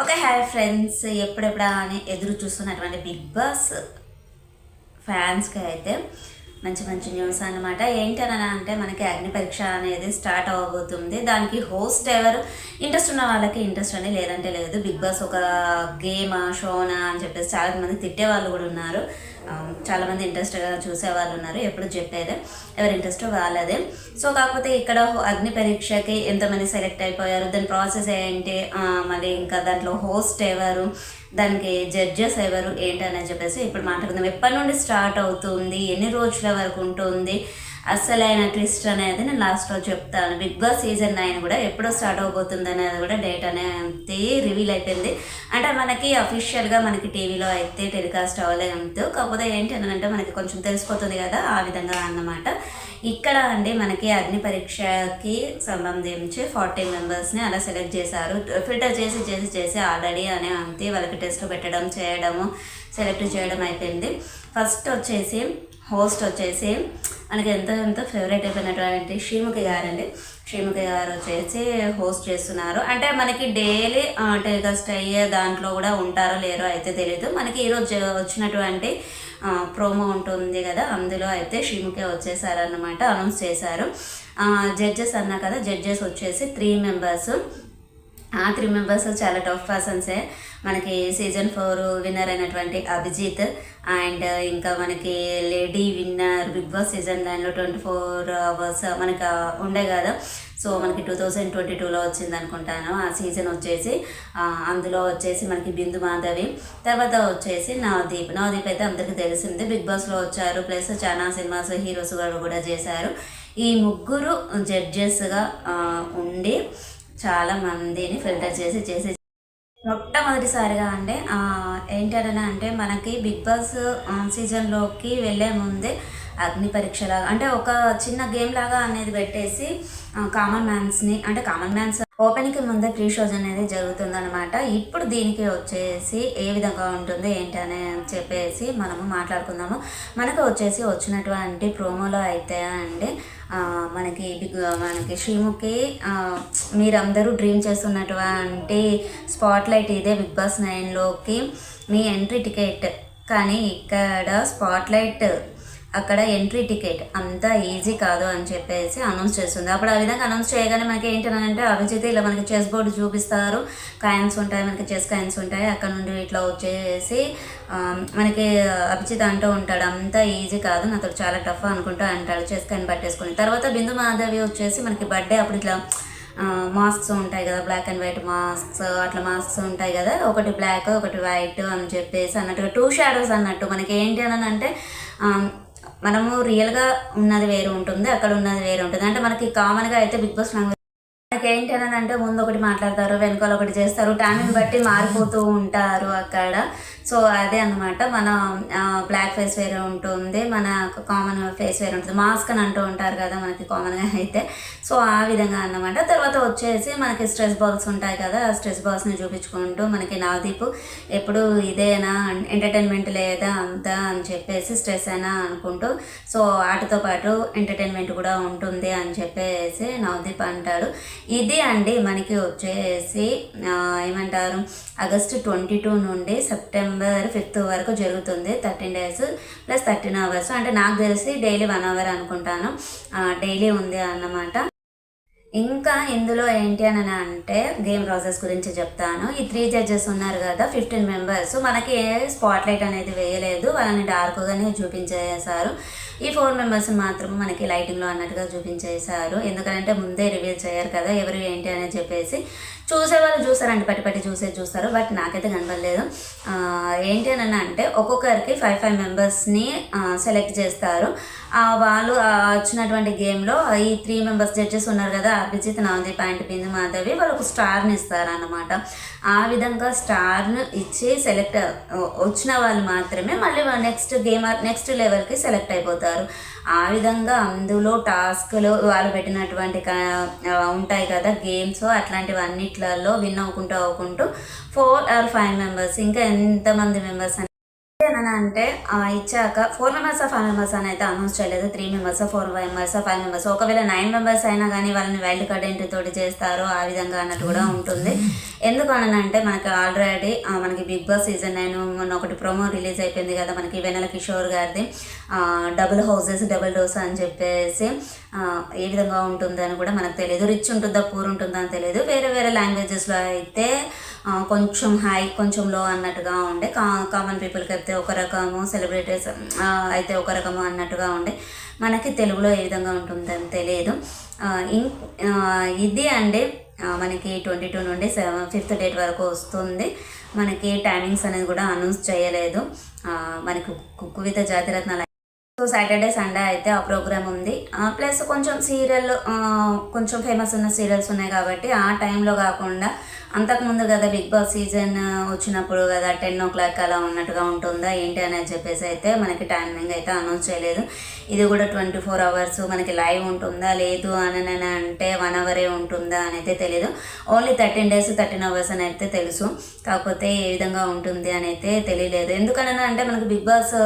Okay hi friends. ఎప్పుడెప్పుడా అని ఎదురు చూస్తున్నటువంటి బిగ్ బాస్ ఫ్యాన్స్కి అయితే మంచి మంచి న్యూస్ అన్నమాట. ఏంటని అంటే మనకి అగ్ని పరీక్ష అనేది స్టార్ట్ అవ్వబోతుంది దానికి హోస్ట్ ఎవరు? ఇంట్రెస్ట్ ఉన్న వాళ్ళకి ఇంట్రెస్ట్ అని లేదంటే లేదు బిగ్ బాస్ ఒక గేమ్ షోనా అని చెప్పేసి చాలా మంది తిట్టే వాళ్ళు కూడా ఉన్నారు. చాలామంది ఇంట్రెస్ట్ ఇంట్రెస్ట్గా చూసే వాళ్ళు ఉన్నారు. ఎప్పుడు చెప్పేదే ఎవరి ఇంట్రెస్ట్ వాళ్ళదే. సో కాకపోతే ఇక్కడ అగ్ని పరీక్షకి ఎంతమంది సెలెక్ట్ అయిపోయారు? దాని ప్రాసెస్ ఏంటి? మళ్ళీ ఇంకా దాంట్లో హోస్ట్ ఎవరు? దానికి జడ్జెస్ ఎవరు? ఏంటని చెప్పేసి ఇప్పుడు మాట్లాడుకుందాం. ఎప్పటి నుండి స్టార్ట్ అవుతుంది? ఎన్ని రోజుల వరకు ఉంటుంది? అసలైన ట్విస్ట్ అనేది నేను లాస్ట్లో చెప్తాను. బిగ్ బాస్ సీజన్ నైన్ కూడా ఎప్పుడో స్టార్ట్ అవబోతుంది అనేది కూడా డేట్ అనేది రివీల్ అయిపోయింది. అంటే మనకి అఫీషియల్గా మనకి టీవీలో అయితే టెలికాస్ట్ అవ్వలేదు కాకపోతే ఏంటి అని అంటే మనకి కొంచెం తెలిసిపోతుంది కదా ఆ విధంగా అన్నమాట. ఇక్కడ అండి మనకి అగ్ని పరీక్షకి సంబంధించి ఫార్టీ మెంబర్స్ని అలా సెలెక్ట్ చేశారు. ఫిల్టర్ చేసి చేసి చేసి ఆల్రెడీ అనే అంతే వాళ్ళకి టెస్ట్ పెట్టడం చేయడము సెలెక్ట్ చేయడం అయిపోయింది. ఫస్ట్ వచ్చేసి హోస్ట్ వచ్చేసి మనకి ఎంతో ఎంతో ఫేవరెట్ అయిపోయినటువంటి శ్రీముఖి గారండి. శ్రీముఖి గారు వచ్చేసి హోస్ట్ చేస్తున్నారు. అంటే మనకి డైలీ టెలికాస్ట్ అయ్యే దాంట్లో కూడా ఉంటారో లేరో అయితే తెలియదు మనకి ఈరోజు వచ్చినటువంటి ప్రోమో ఉంటుంది కదా అందులో అయితే శ్రీముఖి వచ్చేసారన్నమాట అనౌన్స్ చేశారు. జడ్జెస్ అన్నా కదా జడ్జెస్ వచ్చేసి త్రీ మెంబర్స్ ఆ త్రీ మెంబర్స్ చాలా టఫ్ పర్సన్సే మనకి సీజన్ ఫోర్ విన్నర్ అయినటువంటి అభిజిత్ అండ్ ఇంకా మనకి lady winner Big Boss season దానిలో ట్వంటీ ఫోర్ అవర్స్ మనకి ఉండే కదా. సో మనకి టూ థౌజండ్ ట్వంటీ టూలో వచ్చింది అనుకుంటాను. ఆ సీజన్ వచ్చేసి అందులో వచ్చేసి మనకి బిందు మాధవి తర్వాత వచ్చేసి నవదీప్. నవదీప్ అయితే అందరికీ తెలిసిందే బిగ్ బాస్లో వచ్చారు. ప్లస్ చాలా సినిమాస్ హీరోస్ గారు కూడా చేశారు. ఈ ముగ్గురు జడ్జెస్గా ఉండి చాలా మందిని ఫిల్టర్ చేసి చేసి మొట్టమొదటిసారిగా అంటే ఆ, ఏంటంటే అంటే మనకి బిగ్ బాస్ ఆ, సీజన్లోకి వెళ్ళే ముందే అగ్ని పరీక్షలాగా అంటే ఒక చిన్న గేమ్ లాగా అనేది పెట్టేసి కామన్ మ్యాన్స్ని అంటే కామన్ మ్యాన్స్ ఓపెన్కి ముందే ప్రీ షోస్ అనేది జరుగుతుందనమాట ఇప్పుడు దీనికి వచ్చేసి ఏ విధంగా ఉంటుంది ఏంటి అని చెప్పేసి మనము మాట్లాడుకుందాము. మనకు వచ్చేసి వచ్చినటువంటి ప్రోమోలో అయితే అండి మనకి బిగ్ మనకి శ్రీముఖి మీరందరూ డ్రీమ్ చేస్తున్నటువంటి స్పాట్ లైట్ ఇదే బిగ్ బాస్ నైన్లోకి మీ ఎంట్రీ టికెట్. కానీ ఇక్కడ స్పాట్ లైట్ అక్కడ ఎంట్రీ టికెట్ అంత ఈజీ కాదు అని చెప్పేసి అనౌన్స్ చేస్తుంది. అప్పుడు ఆ విధంగా అనౌన్స్ చేయగానే మనకి ఏంటంటే అభిజిత్ ఇలా మనకి చెస్ బోర్డు చూపిస్తారు. కాయిన్స్ ఉంటాయి మనకి చెస్ కాయిన్స్ ఉంటాయి. అక్కడ నుండి ఇట్లా వచ్చేసి మనకి అభిజిత్ అంటూ ఉంటాడు అంత ఈజీ కాదు నాతో చాలా టఫ్ అనుకుంటూ అంటాడు చెస్ కాయిన్ పట్టేసుకుని. తర్వాత బిందు మాధవి వచ్చేసి మనకి బర్త్డే అప్పుడు ఇట్లా మాస్క్స్ ఉంటాయి కదా బ్లాక్ అండ్ వైట్ మాస్క్స్ అట్లా మాస్క్స్ ఉంటాయి కదా ఒకటి బ్లాక్ ఒకటి వైట్ అని చెప్పేసి అన్నట్టుగా టూ షాడోస్ అన్నట్టు. మనకి ఏంటి అని అంటే మనము రియల్గా ఉన్నది వేరు ఉంటుంది అక్కడ ఉన్నది వేరు ఉంటుంది. అంటే మనకి కామన్గా అయితే బిగ్ బాస్ లాంగ్వేజ్ మనకి ఏంటి అని అంటే ముందు ఒకటి మాట్లాడతారు వెనకాల ఒకటి చేస్తారు. టైంని బట్టి మారిపోతూ ఉంటారు అక్కడ. సో అదే అనమాట మన బ్లాక్ ఫేస్ వేరే ఉంటుంది. మన కామన్ ఫేస్ వేరే ఉంటుంది. మాస్క్ అని అంటూ ఉంటారు కదా మనకి కామన్గా అయితే. సో ఆ విధంగా అన్నమాట. తర్వాత వచ్చేసి మనకి స్ట్రెస్ బాల్స్ ఉంటాయి కదా. ఆ స్ట్రెస్ బాల్స్ని చూపించుకుంటూ మనకి నవదీప్ ఎప్పుడు ఇదేనా ఎంటర్టైన్మెంట్ లేదా అంతా అని చెప్పేసి స్ట్రెస్ అయినా అనుకుంటూ సో వాటితో పాటు ఎంటర్టైన్మెంట్ కూడా ఉంటుంది అని చెప్పేసి నవదీప్ అంటాడు. ఇది అండి మనకి వచ్చేసి ఏమంటారు? ఆగస్టు ట్వంటీ టూ నుండి సెప్టెంబర్ ఫిఫ్త్ వరకు జరుగుతుంది thirteen days plus thirteen hours అంటే నాకు తెలిసి డైలీ వన్ అవర్ అనుకుంటాను. డైలీ ఉంది అన్నమాట. ఇంకా ఇందులో ఏంటి అని అంటే గేమ్ ప్రాసెస్ గురించి చెప్తాను. ఈ త్రీ జడ్జెస్ ఉన్నారు కదా ఫిఫ్టీన్ మెంబర్స్ మనకి ఏ స్పాట్ లైట్ అనేది వేయలేదు. వాళ్ళని డార్క్గానే చూపించేశారు. ఈ ఫోర్ మెంబర్స్ మాత్రం మనకి లైటింగ్లో అన్నట్టుగా చూపించేశారు. ఎందుకంటే ముందే రివీల్ చేయరు కదా ఎవరు ఏంటి అని చెప్పేసి. చూసే వాళ్ళు చూస్తారండి పట్టి పట్టి చూసే చూస్తారు బట్ నాకైతే కనపడలేదు. ఆ, ఏంటి అని అంటే ఒక్కొక్కరికి ఫైవ్ ఫైవ్ మెంబర్స్ని సెలెక్ట్ చేస్తారు. వాళ్ళు వచ్చినటువంటి గేమ్లో ఈ త్రీ మెంబర్స్ జడ్జెస్ ఉన్నారు కదా అభిజిత్ నవదీప్ అండ్ బిందు మాధవి వాళ్ళకు స్టార్ని ఇస్తారన్నమాట. ఆ విధంగా స్టార్ను ఇచ్చి సెలెక్ట్ వచ్చిన వాళ్ళు మాత్రమే మళ్ళీ నెక్స్ట్ గేమ్ నెక్స్ట్ లెవెల్కి సెలెక్ట్ అయిపోతారు. ఆ విధంగా అందులో టాస్క్లు వాళ్ళు పెట్టినటువంటి ఉంటాయి కదా గేమ్స్ అట్లాంటివన్నీ అట్లాంటివన్నిట్లలో విన్ అవ్వుకుంటూ అవ్వుకుంటూ ఫోర్ ఆర్ ఫైవ్ మెంబర్స్ ఇంకా ఎంతమంది మెంబర్స్ అని అంటే ఇచ్చాక ఫోర్ మెంబర్స్ ఫైవ్ మెంబర్స్ అని అయితే అనౌన్స్ చేయలేదు. Three members four members five members. ఒకవేళ నైన్ మెంబర్స్ అయినా కానీ వాళ్ళని వైల్డ్ కార్డ్ ఎంట్రీ తోటి చేస్తారు. ఆ విధంగా అన్నట్టు కూడా ఉంటుంది. ఎందుకు మనకి ఆల్రెడీ మనకి బిగ్ బాస్ సీజన్ నైన్ మొన్న ఒకటి ప్రోమో రిలీజ్ అయిపోయింది కదా మనకి వెనల కిషోర్ గారిది. డబుల్ హౌసెస్ డబుల్ డోస్ అని చెప్పేసి ఏ విధంగా ఉంటుందని కూడా మనకు తెలియదు. రిచ్ ఉంటుందా పూర్ ఉంటుందా అని తెలియదు. వేరే వేరే లాంగ్వేజెస్లో అయితే కొంచెం హై కొంచెం లో అన్నట్టుగా ఉండే. కా కామన్ పీపుల్కి అయితే ఒక రకము సెలబ్రిటీస్ అయితే ఒక రకము అన్నట్టుగా ఉండే. మనకి తెలుగులో ఏ విధంగా ఉంటుందని తెలియదు. ఇం ఇది అండి. మనకి ట్వంటీ టూ నుండి సెవెన్ ఫిఫ్త్ డేట్ వరకు వస్తుంది. మనకి టైమింగ్స్ అనేది కూడా అనౌన్స్ చేయలేదు. ఆ, మనకి cook with Jathiratnalu so Saturday Sunday అయితే ఆ ప్రోగ్రామ్ ఉంది. ప్లస్ కొంచెం సీరియల్ కొంచెం ఫేమస్ ఉన్న సీరియల్స్ ఉన్నాయి కాబట్టి ఆ టైంలో కాకుండా అంతకుముందు కదా బిగ్ బాస్ సీజన్ వచ్చినప్పుడు కదా టెన్ ఓ క్లాక్ అలా ఉన్నట్టుగా ఉంటుందా ఏంటి అనేది చెప్పేసి అయితే మనకి టైమింగ్ అయితే అనౌన్స్ చేయలేదు. ఇది కూడా ట్వంటీ ఫోర్ అవర్స్ మనకి లైవ్ ఉంటుందా లేదు అని అంటే వన్ అవరే ఉంటుందా అని అయితే తెలియదు only thirteen days thirteen hours అని అయితే తెలుసు. కాకపోతే ఏ విధంగా ఉంటుంది అని అయితే తెలియలేదు. ఎందుకని అంటే మనకు బిగ్ బాస్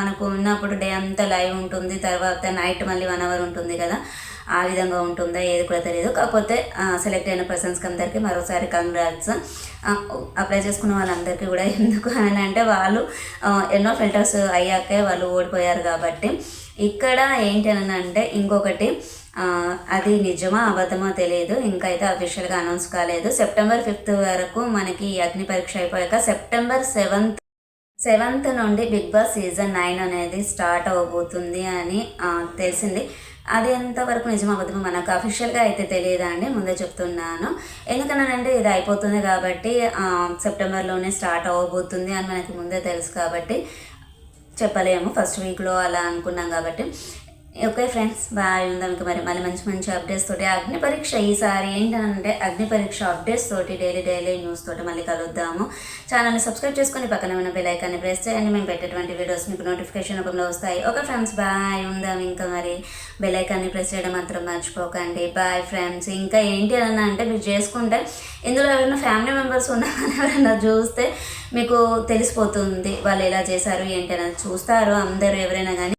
మనకు ఉన్నప్పుడు డే అంతా లైవ్ ఉంటుంది తర్వాత నైట్ మళ్ళీ వన్ అవర్ ఉంటుంది కదా ఆ విధంగా ఉంటుందా ఏది కూడా తెలియదు. కాకపోతే సెలెక్ట్ అయిన పర్సన్స్కి అందరికీ మరోసారి కంగ్రాట్స్ అప్లై చేసుకున్న వాళ్ళందరికీ కూడా ఎందుకు అని అంటే వాళ్ళు ఎన్నో ఫిల్టర్స్ అయ్యాకే వాళ్ళు ఓడిపోయారు కాబట్టి. ఇక్కడ ఏంటి అని అంటే ఇంకొకటి అది నిజమా అబద్ధమో తెలియదు. ఇంకా అయితే అఫీషియల్గా అనౌన్స్ కాలేదు. సెప్టెంబర్ ఫిఫ్త్ వరకు మనకి అగ్ని పరీక్ష అయిపోయాక సెప్టెంబర్ సెవెంత్ సెవెంత్ నుండి బిగ్ బాస్ సీజన్ నైన్ అనేది స్టార్ట్ అవ్వబోతుంది అని తెలిసింది. అది ఎంతవరకు నిజం మనకు అఫీషియల్గా అయితే తెలియదు అండి ముందే చెప్తున్నాను. ఎందుకనంటే ఇది అయిపోతుంది కాబట్టి సెప్టెంబర్లోనే స్టార్ట్ అవ్వబోతుంది అని మనకి ముందే తెలుసు కాబట్టి చెప్పలేము. ఫస్ట్ వీక్లో అలా అనుకున్నాం కాబట్టి. Okay friends bye. ఉందాం ఇంకా మరి మళ్ళీ మంచి మంచి అప్డేట్స్ తోటి అగ్ని పరీక్ష ఈసారి ఏంటంటే అగ్ని పరీక్ష అప్డేట్స్ తోటి డైలీ డైలీ న్యూస్ తోటి మళ్ళీ కలుద్దాము. ఛానల్ని సబ్స్క్రైబ్ చేసుకొని పక్కన ఉన్న బెలైకాన్ని ప్రెస్ చేయండి. మేము పెట్టేటువంటి వీడియోస్ మీకు నోటిఫికేషన్ రూపంలో వస్తాయి. Okay friends bye. ఉందాం ఇంకా మరి. బెలైకాన్ని ప్రెస్ చేయడం మాత్రం మర్చిపోకండి. బాయ్ ఫ్రెండ్స్ ఇంకా ఏంటి అని అంటే మీరు చేసుకుంటే ఇందులో ఎవరైనా ఫ్యామిలీ మెంబర్స్ ఉన్నారని ఎవరైనా చూస్తే మీకు తెలిసిపోతుంది. వాళ్ళు ఎలా చేశారు ఏంటి అని చూస్తారు. అందరూ ఎవరైనా కానీ